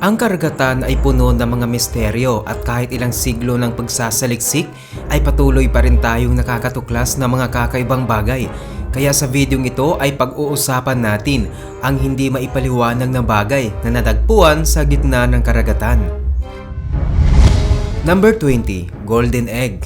Ang karagatan ay puno ng mga misteryo at kahit ilang siglo ng pagsasaliksik ay patuloy pa rin tayong nakakatuklas ng mga kakaibang bagay. Kaya sa videong ito ay pag-uusapan natin ang hindi maipaliwanag na bagay na natagpuan sa gitna ng karagatan. Number 20, Golden Egg.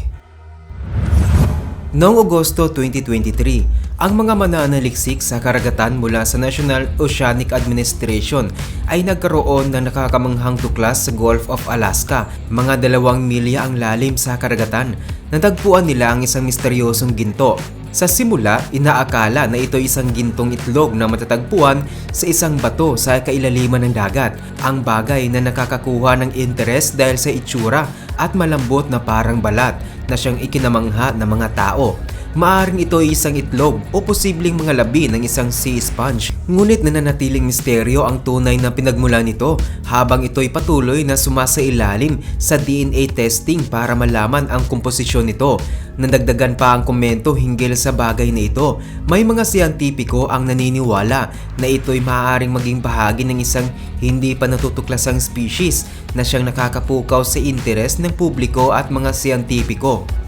Noong Agosto 2023, ang mga mananaliksik sa karagatan mula sa National Oceanic Administration ay nagkaroon ng nakakamanghang tuklas sa Gulf of Alaska. Mga dalawang milya ang lalim sa karagatan. Natagpuan nila ang isang misteryosong ginto. Sa simula, inaakala na ito isang gintong itlog na matatagpuan sa isang bato sa kailaliman ng dagat. Ang bagay na nakakakuha ng interes dahil sa itsura at malambot na parang balat na siyang ikinamangha ng mga tao. Maaring ito ay isang itlog o posibleng mga labi ng isang sea sponge. Ngunit nananatiling misteryo ang tunay na pinagmula nito habang ito'y patuloy na sumasailalim sa DNA testing para malaman ang komposisyon nito. Nandagdagan pa ang komento hinggil sa bagay na ito. May mga siyentipiko ang naniniwala na ito'y maaaring maging bahagi ng isang hindi pa natutuklasang species na siyang nakakapukaw sa interes ng publiko at mga siyentipiko.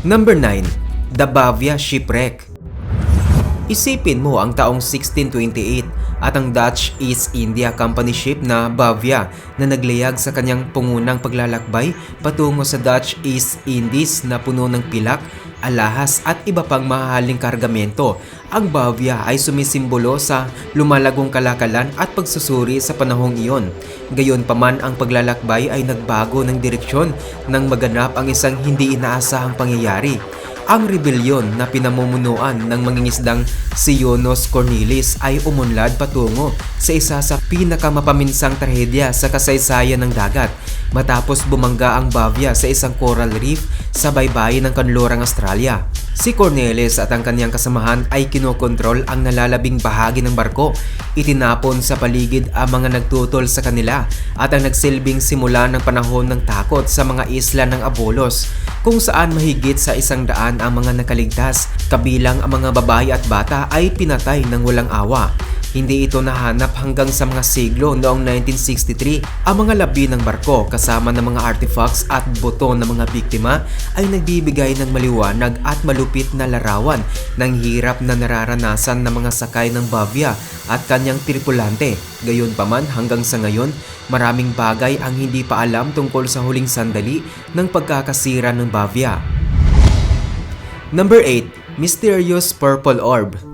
Number 9. The Bavia Shipwreck Isipin mo ang taong 1628 at ang Dutch East India Company ship na Bavia na naglayag sa kanyang pungunang paglalakbay patungo sa Dutch East Indies na puno ng pilak, alahas at iba pang mahahaling kargamento. Ang Bavia ay sumisimbolo sa lumalagong kalakalan at pagsusuri sa panahong iyon. Gayon pa man ang paglalakbay ay nagbago ng direksyon nang maganap ang isang hindi inaasahang pangyayari ang rebelyon na pinamumunuan ng mangingisdang si Yonos Cornelis ay umunlad patungo sa isa sa pinakamapaminsang trahedya sa kasaysayan ng dagat matapos bumangga ang Bavia sa isang coral reef sa baybayin ng kanlurang Australia. Si Cornelis at ang kanyang kasamahan ay kinokontrol ang nalalabing bahagi ng barko. Itinapon sa paligid ang mga nagtutol sa kanila at ang nagsilbing simula ng panahon ng takot sa mga isla ng Abolos kung saan mahigit sa isang daan ang mga nakaligtas kabilang ang mga babae at bata ay pinatay ng walang awa. Hindi ito nahanap hanggang sa mga siglo noong 1963. Ang mga labi ng barko kasama ng mga artifacts at buto ng mga biktima ay nagbibigay ng maliwanag at malupit na larawan ng hirap na nararanasan ng mga sakay ng Bavia at kanyang tripulante. Gayunpaman hanggang sa ngayon, maraming bagay ang hindi pa alam tungkol sa huling sandali ng pagkakasira ng Bavia. Number 8. Mysterious Purple Orb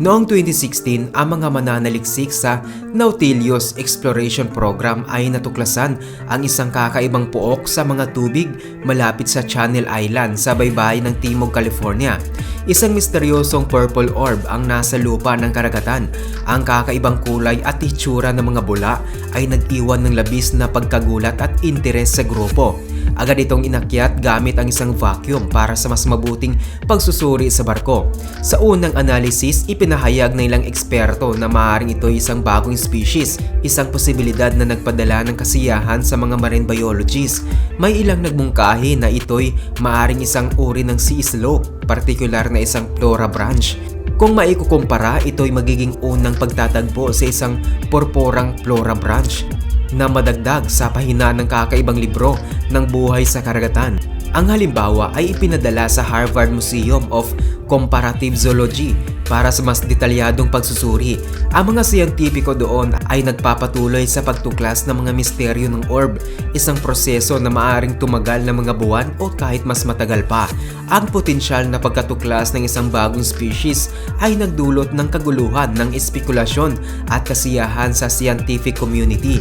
Noong 2016, ang mga mananaliksik sa Nautilus Exploration Program ay natuklasan ang isang kakaibang puok sa mga tubig malapit sa Channel Island sa baybayin ng Timog, California. Isang misteryosong purple orb ang nasa lupa ng karagatan. Ang kakaibang kulay at itsura ng mga bula ay nag-iwan ng labis na pagkagulat at interes sa grupo. Agad itong inakyat gamit ang isang vacuum para sa mas mabuting pagsusuri sa barko. Sa unang analysis, ipinahayag ng ilang eksperto na maaaring ito isang bagong species, isang posibilidad na nagpadala ng kasiyahan sa mga marine biologists. May ilang nagmungkahi na ito'y maaaring isang uri ng sea slope, partikular na isang flora branch. Kung maikukumpara, ito'y magiging unang pagtatagpo sa isang porporang flora branch na madagdag sa pahina ng kakaibang libro ng buhay sa karagatan. Ang halimbawa ay ipinadala sa Harvard Museum of Comparative Zoology para sa mas detalyadong pagsusuri. Ang mga siyentipiko doon ay nagpapatuloy sa pagtuklas ng mga misteryo ng orb, isang proseso na maaring tumagal ng mga buwan o kahit mas matagal pa. Ang potensyal na pagkatuklas ng isang bagong species ay nagdulot ng kaguluhan ng espekulasyon at kasiyahan sa scientific community.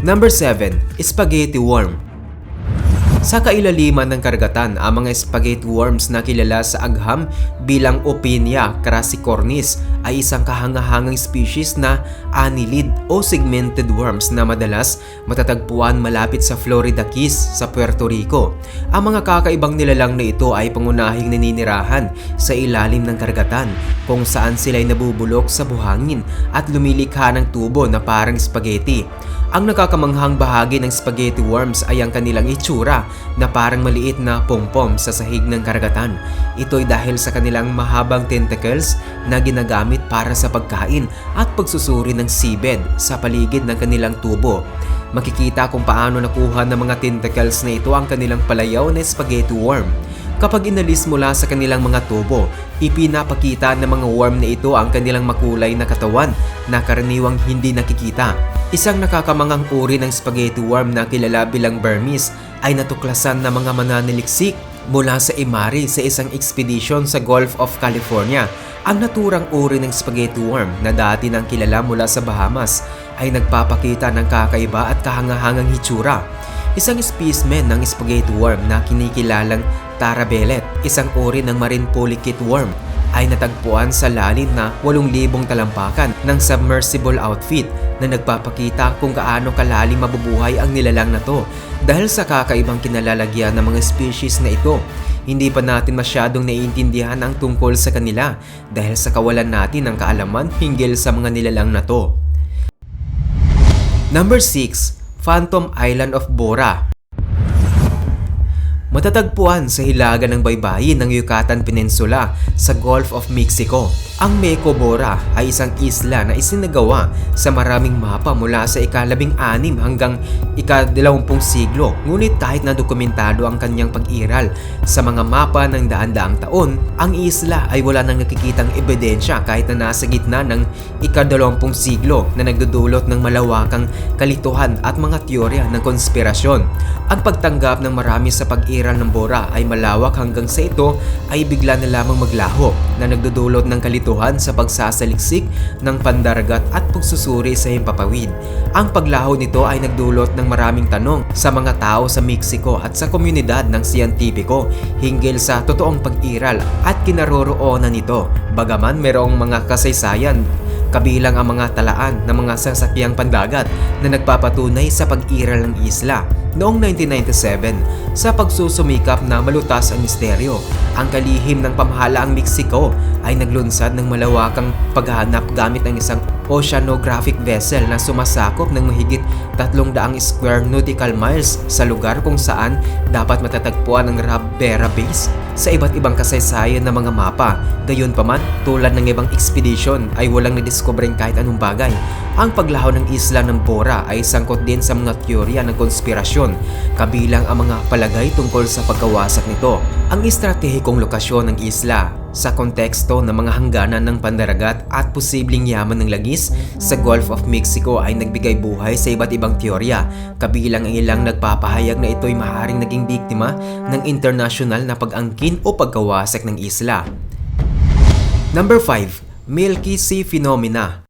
Number 7. Spaghetti Worm sa kailaliman ng karagatan, ang mga spaghetti worms na kilala sa agham bilang Opinia crassicornis ay isang kahangahangang species na anilid o segmented worms na madalas matatagpuan malapit sa Florida Keys sa Puerto Rico. Ang mga kakaibang nilalang na ito ay pangunahing naninirahan sa ilalim ng karagatan kung saan sila'y nabubulok sa buhangin at lumilikha ng tubo na parang spaghetti. Ang nakakamanghang bahagi ng spaghetti worms ay ang kanilang itsura na parang maliit na pompom sa sahig ng karagatan. Ito'y dahil sa kanilang mahabang tentacles na ginagamit para sa pagkain at pagsusuri ng seabed sa paligid ng kanilang tubo. Makikita kung paano nakuha ng mga tentacles na ito ang kanilang palayaw na spaghetti worm. Kapag inalis mula sa kanilang mga tubo, ipinapakita ng mga worm na ito ang kanilang makulay na katawan na karaniwang hindi nakikita. Isang nakakamangang uri ng spaghetti worm na kilala bilang Burmese ay natuklasan ng mga mananaliksik mula sa Imari sa isang expedition sa Gulf of California. Ang naturang uri ng spaghetti worm na dati nang kilala mula sa Bahamas ay nagpapakita ng kakaiba at kahangahangang hitsura. Isang specimen ng spaghetti worm na kinikilalang Tarabellet, isang uri ng marine polychaete worm, ay natagpuan sa lalim na 8,000 talampakan ng submersible outfit na nagpapakita kung gaano kalalim mabubuhay ang nilalang na to dahil sa kakaibang kinalalagyan ng mga species na ito. Hindi pa natin masyadong naiintindihan ang tungkol sa kanila dahil sa kawalan natin ng kaalaman hinggil sa mga nilalang na to. Number 6. Phantom Island of Bora Matatagpuan sa hilaga ng baybayin ng Yucatan Peninsula sa Gulf of Mexico. Ang Meco Bora ay isang isla na isinagawa sa maraming mapa mula sa ikalabing anim hanggang ikadalawampung siglo. Ngunit kahit na dokumentado ang kanyang pag-iral sa mga mapa ng daan-daang taon, ang isla ay wala nang nakikitang ebidensya kahit na nasa gitna ng ikadalawampung siglo na nagdudulot ng malawakang kalituhan at mga teorya ng konspirasyon. Ang pagtanggap ng marami sa pag-iral ng Bora ay malawak hanggang sa ito ay bigla na lamang maglaho na nagdudulot ng kalituhan sa pagsasaliksik ng pandaragat at pagsusuri sa himpapawid. Ang paglaho nito ay nagdulot ng maraming tanong sa mga tao sa Mexico at sa komunidad ng siyentipiko hinggil sa totoong pag-iral at kinaroroonan nito. Bagaman merong mga kasaysayan kabilang ang mga talaan ng mga sasakyang pandagat na nagpapatunay sa pag-iral ng isla. Noong 1997, sa pagsusumikap na malutas ang misteryo, ang kalihim ng pamahalaang Mexico ay naglunsad ng malawakang paghahanap gamit ng isang oceanographic vessel na sumasakop ng mahigit 300 square nautical miles sa lugar kung saan dapat matatagpuan ang Rabera Base sa iba't ibang kasaysayan ng mga mapa. Gayunpaman, tulad ng ibang expedition ay walang nadiskobring kahit anong bagay. Ang paglaho ng isla ng Bora ay sangkot din sa mga teorya ng konspirasyon, kabilang ang mga palagay tungkol sa pagkawasak nito. Ang estratehikong lokasyon ng isla sa konteksto ng mga hangganan ng pandaragat at posibleng yaman ng lagis sa Gulf of Mexico ay nagbigay buhay sa iba't ibang teorya, kabilang ang ilang nagpapahayag na ito'y maaaring naging biktima ng internasyonal na pag-angkin o pagkawasak ng isla. Number 5. Milky Sea Phenomena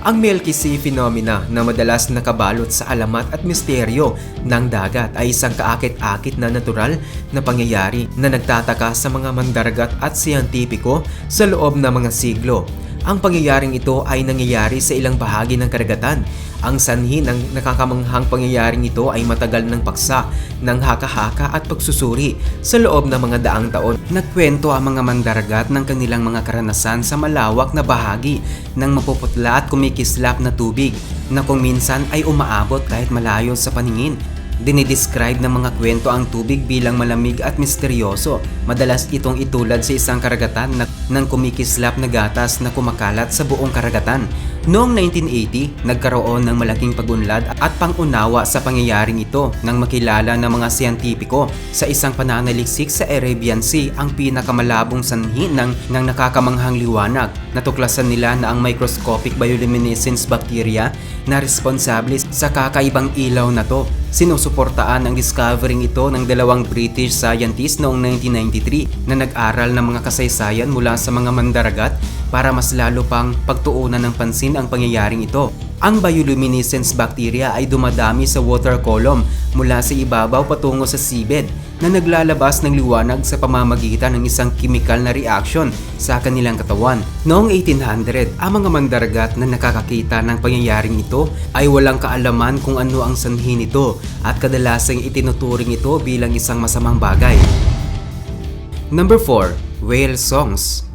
ang Milky Sea phenomena na madalas nakabalot sa alamat at misteryo ng dagat ay isang kaakit-akit na natural na pangyayari na nagtataka sa mga mandaragat at siyentipiko sa loob ng mga siglo. Ang pangyayaring ito ay nangyayari sa ilang bahagi ng karagatan. Ang sanhi ng nakakamanghang pangyayaring ito ay matagal ng paksa ng haka-haka at pagsusuri sa loob ng mga daang taon. Nagkwento ang mga mandaragat ng kanilang mga karanasan sa malawak na bahagi ng mapuputla at kumikislap na tubig na kung minsan ay umaabot kahit malayo sa paningin Dinidescribe ng mga kwento ang tubig bilang malamig at misteryoso. Madalas itong itulad sa isang karagatan na, ng kumikislap na gatas na kumakalat sa buong karagatan. Noong 1980, nagkaroon ng malaking pagunlad at pangunawa sa pangyayaring ito nang makilala ng mga siyentipiko sa isang pananaliksik sa Arabian Sea ang pinakamalabong sanhi ng, ng nakakamanghang liwanag. Natuklasan nila na ang microscopic bioluminescence bacteria na responsable sa kakaibang ilaw na to Sinusuportaan ang discovering ito ng dalawang British scientists noong 1993 na nag-aral ng mga kasaysayan mula sa mga mandaragat para mas lalo pang pagtuunan ng pansin ang pangyayaring ito. Ang bioluminescence bacteria ay dumadami sa water column mula sa ibabaw patungo sa seabed na naglalabas ng liwanag sa pamamagitan ng isang chemical na reaction sa kanilang katawan. Noong 1800, ang mga mandaragat na nakakakita ng pangyayaring ito ay walang kaalaman kung ano ang sanhi nito at kadalasang itinuturing ito bilang isang masamang bagay. Number 4. Whale Songs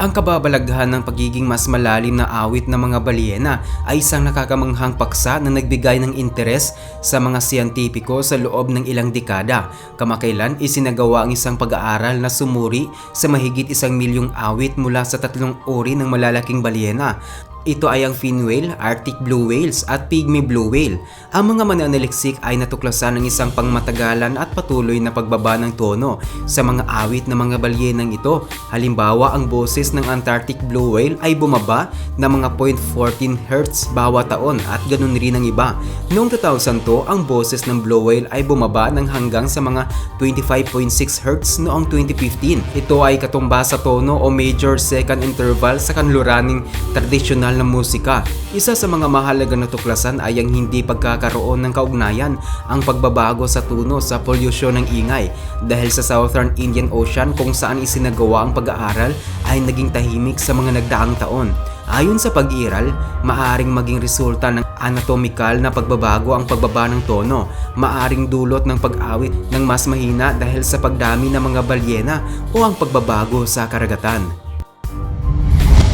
Ang kababalaghan ng pagiging mas malalim na awit ng mga balyena ay isang nakakamanghang paksa na nagbigay ng interes sa mga siyentipiko sa loob ng ilang dekada. Kamakailan isinagawa ang isang pag-aaral na sumuri sa mahigit isang milyong awit mula sa tatlong uri ng malalaking balyena ito ay ang fin whale, Arctic blue whales at pygmy blue whale. Ang mga mananaliksik ay natuklasan ng isang pangmatagalan at patuloy na pagbaba ng tono sa mga awit ng mga balyenang ito. Halimbawa, ang boses ng Antarctic blue whale ay bumaba na mga 0.14 Hz bawat taon at ganun rin ang iba. Noong 2002, ang boses ng blue whale ay bumaba ng hanggang sa mga 25.6 Hz noong 2015. Ito ay katumba sa tono o major second interval sa kanluraning tradisyonal tradisyonal na musika. Isa sa mga mahalaga na tuklasan ay ang hindi pagkakaroon ng kaugnayan ang pagbabago sa tuno sa polusyon ng ingay dahil sa Southern Indian Ocean kung saan isinagawa ang pag-aaral ay naging tahimik sa mga nagdaang taon. Ayon sa pag-iral, maaring maging resulta ng anatomical na pagbabago ang pagbaba ng tono, maaring dulot ng pag-awit ng mas mahina dahil sa pagdami ng mga balyena o ang pagbabago sa karagatan.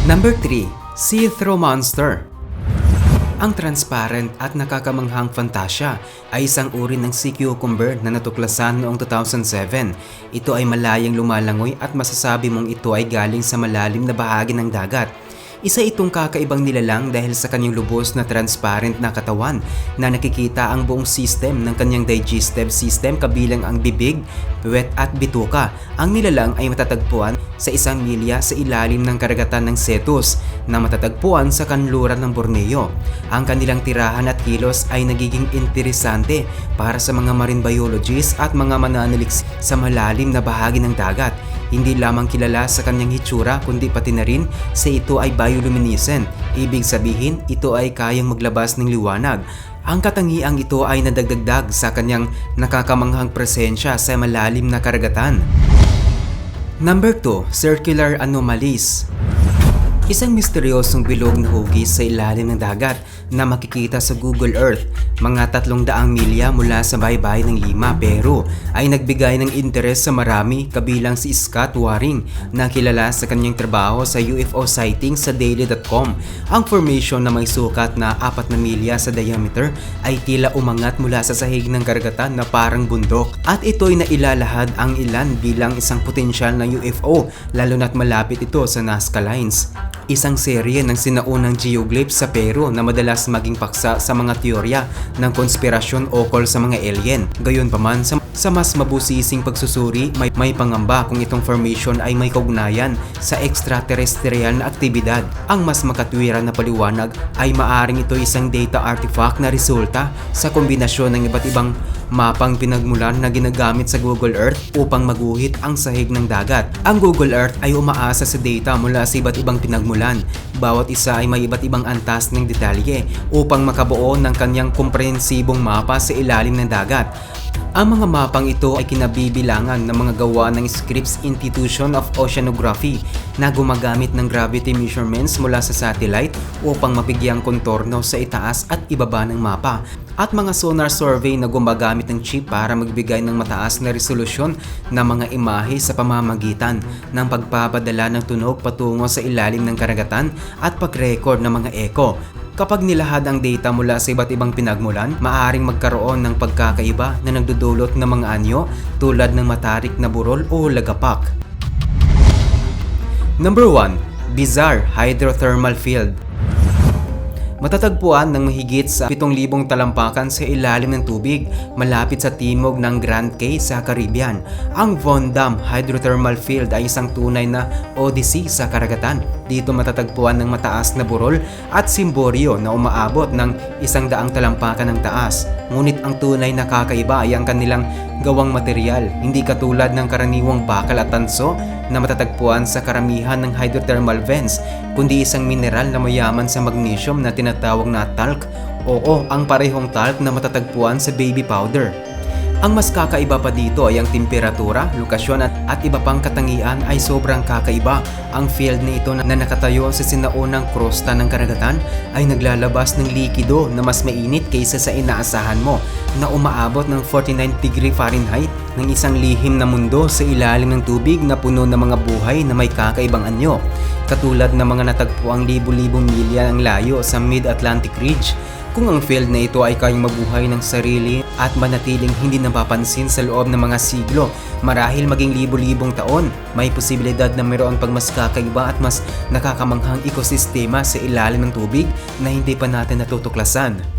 Number 3 See-Through Monster ang transparent at nakakamanghang fantasya ay isang uri ng sea cucumber na natuklasan noong 2007. Ito ay malayang lumalangoy at masasabi mong ito ay galing sa malalim na bahagi ng dagat. Isa itong kakaibang nilalang dahil sa kanyang lubos na transparent na katawan na nakikita ang buong system ng kanyang digestive system kabilang ang bibig, puwet at bituka. Ang nilalang ay matatagpuan sa isang milya sa ilalim ng karagatan ng Cetus na matatagpuan sa kanluran ng Borneo. Ang kanilang tirahan at kilos ay nagiging interesante para sa mga marine biologists at mga mananaliks sa malalim na bahagi ng dagat hindi lamang kilala sa kanyang hitsura kundi pati na rin sa ito ay bioluminescent. Ibig sabihin, ito ay kayang maglabas ng liwanag. Ang katangiang ito ay nadagdagdag sa kanyang nakakamanghang presensya sa malalim na karagatan. Number 2, Circular Anomalies Isang misteryosong bilog na hugis sa ilalim ng dagat na makikita sa Google Earth. Mga tatlong daang milya mula sa baybay ng Lima, Peru ay nagbigay ng interes sa marami kabilang si Scott Waring na kilala sa kanyang trabaho sa UFO sighting sa daily.com. Ang formation na may sukat na 4 na milya sa diameter ay tila umangat mula sa sahig ng karagatan na parang bundok at ito'y nailalahad ang ilan bilang isang potensyal na UFO lalo na't malapit ito sa Nazca Lines isang serye ng sinaunang geoglyphs sa Peru na madalas maging paksa sa mga teorya ng konspirasyon ukol sa mga alien. Gayunpaman, sa, sa mas mabusising pagsusuri, may, may pangamba kung itong formation ay may kaugnayan sa extraterrestrial na aktibidad. Ang mas makatwiran na paliwanag ay maaring ito isang data artifact na resulta sa kombinasyon ng iba't ibang mapang pinagmulan na ginagamit sa Google Earth upang maguhit ang sahig ng dagat. Ang Google Earth ay umaasa sa data mula sa iba't ibang pinagmulan. Bawat isa ay may iba't ibang antas ng detalye upang makabuo ng kanyang komprehensibong mapa sa ilalim ng dagat. Ang mga mapang ito ay kinabibilangan ng mga gawa ng Scripps Institution of Oceanography na gumagamit ng gravity measurements mula sa satellite upang mapigyang kontorno sa itaas at ibaba ng mapa at mga sonar survey na gumagamit ng chip para magbigay ng mataas na resolusyon na mga imahe sa pamamagitan ng pagpapadala ng tunog patungo sa ilalim ng karagatan at pag-record ng mga echo Kapag nilahad ang data mula sa iba't ibang pinagmulan, maaring magkaroon ng pagkakaiba na nagdudulot ng mga anyo tulad ng matarik na burol o lagapak. Number 1. Bizarre Hydrothermal Field Matatagpuan ng mahigit sa 7,000 talampakan sa ilalim ng tubig malapit sa timog ng Grand Cay sa Caribbean. Ang Von Dam Hydrothermal Field ay isang tunay na odyssey sa karagatan. Dito matatagpuan ng mataas na burol at simboryo na umaabot ng isang daang talampakan ng taas. Ngunit ang tunay na kakaiba ay ang kanilang gawang material, hindi katulad ng karaniwang bakal at tanso na matatagpuan sa karamihan ng hydrothermal vents, kundi isang mineral na mayaman sa magnesium na tinatawag na talc. Oo, ang parehong talc na matatagpuan sa baby powder. Ang mas kakaiba pa dito ay ang temperatura, lokasyon at, at iba pang katangian ay sobrang kakaiba. Ang field na ito na nakatayo sa sinaunang krosta ng karagatan ay naglalabas ng likido na mas mainit kaysa sa inaasahan mo na umaabot ng 49 degree Fahrenheit ng isang lihim na mundo sa ilalim ng tubig na puno ng mga buhay na may kakaibang anyo. Katulad ng mga natagpuang libu-libong milya ang layo sa Mid-Atlantic Ridge kung ang field na ito ay kayang mabuhay ng sarili at manatiling hindi napapansin sa loob ng mga siglo, marahil maging libo-libong taon, may posibilidad na mayroon pang mas kakaiba at mas nakakamanghang ekosistema sa ilalim ng tubig na hindi pa natin natutuklasan.